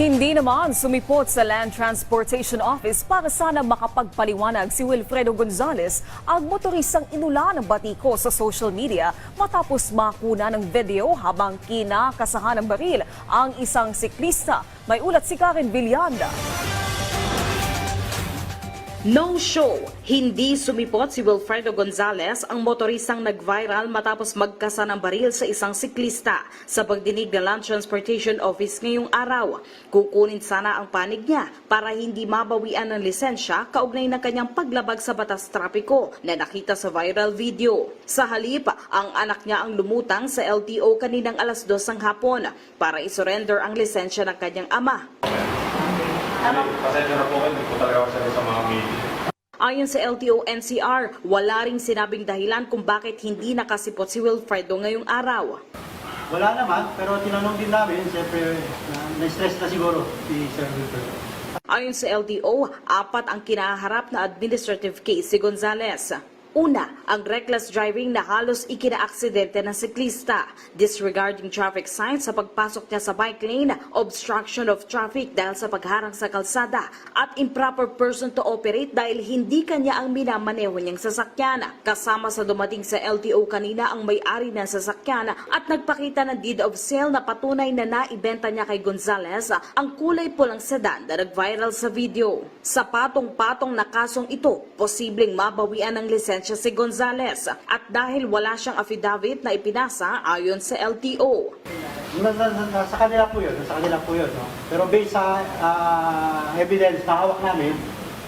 Hindi naman sumipot sa Land Transportation Office para sana makapagpaliwanag si Wilfredo Gonzales ang motorisang inula ng batiko sa social media matapos makuna ng video habang kinakasahan ng baril ang isang siklista. May ulat si Karen Villanda. No show, hindi sumipot si Wilfredo Gonzales ang motorisang nag-viral matapos magkasa ng baril sa isang siklista sa pagdinig ng Land Transportation Office ngayong araw. Kukunin sana ang panig niya para hindi mabawian ng lisensya kaugnay ng kanyang paglabag sa batas trapiko na nakita sa viral video. Sa halip, ang anak niya ang lumutang sa LTO kaninang alas dos ng hapon para isurrender ang lisensya ng kanyang ama. Pasensya na po kayo, hindi po talaga ako sa mga media. Ayon sa LTO NCR, wala ring sinabing dahilan kung bakit hindi nakasipot si Wilfredo ngayong araw. Wala naman, pero tinanong din namin, siyempre, na- na-stress na siguro si Sir Wilfred. Ayon sa LTO, apat ang kinaharap na administrative case si Gonzales. Una, ang reckless driving na halos ikinaaksidente ng siklista, disregarding traffic signs sa pagpasok niya sa bike lane, obstruction of traffic dahil sa pagharang sa kalsada, at improper person to operate dahil hindi kanya ang minamaneho niyang sasakyan. Kasama sa dumating sa LTO kanina ang may-ari ng sasakyan at nagpakita ng deed of sale na patunay na naibenta niya kay Gonzales ang kulay pulang sedan na nag-viral sa video. Sa patong-patong na kasong ito, posibleng mabawian ng lisensya si Gonzales at dahil wala siyang affidavit na ipinasa ayon sa LTO. Na, na, na, nasa kanila po yun, nasa kanila po yun. No? Pero based sa ah, evidence na hawak namin,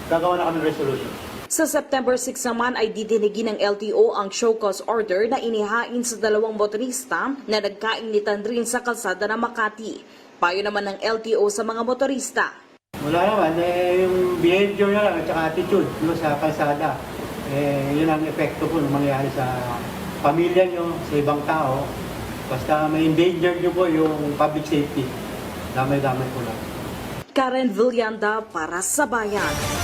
gagawa na kami resolution. Sa September 6 naman ay didinigin ng LTO ang show cause order na inihain sa dalawang motorista na nagkainitan rin sa kalsada ng Makati. Payo naman ng LTO sa mga motorista. Wala naman, eh, yung behavior nyo lang at attitude no, sa kalsada. Eh, yun ang epekto po ng mangyayari sa pamilya nyo, sa ibang tao. Basta may endanger nyo po yung public safety. Damay-damay po lang. Karen Villanda para sa Bayan.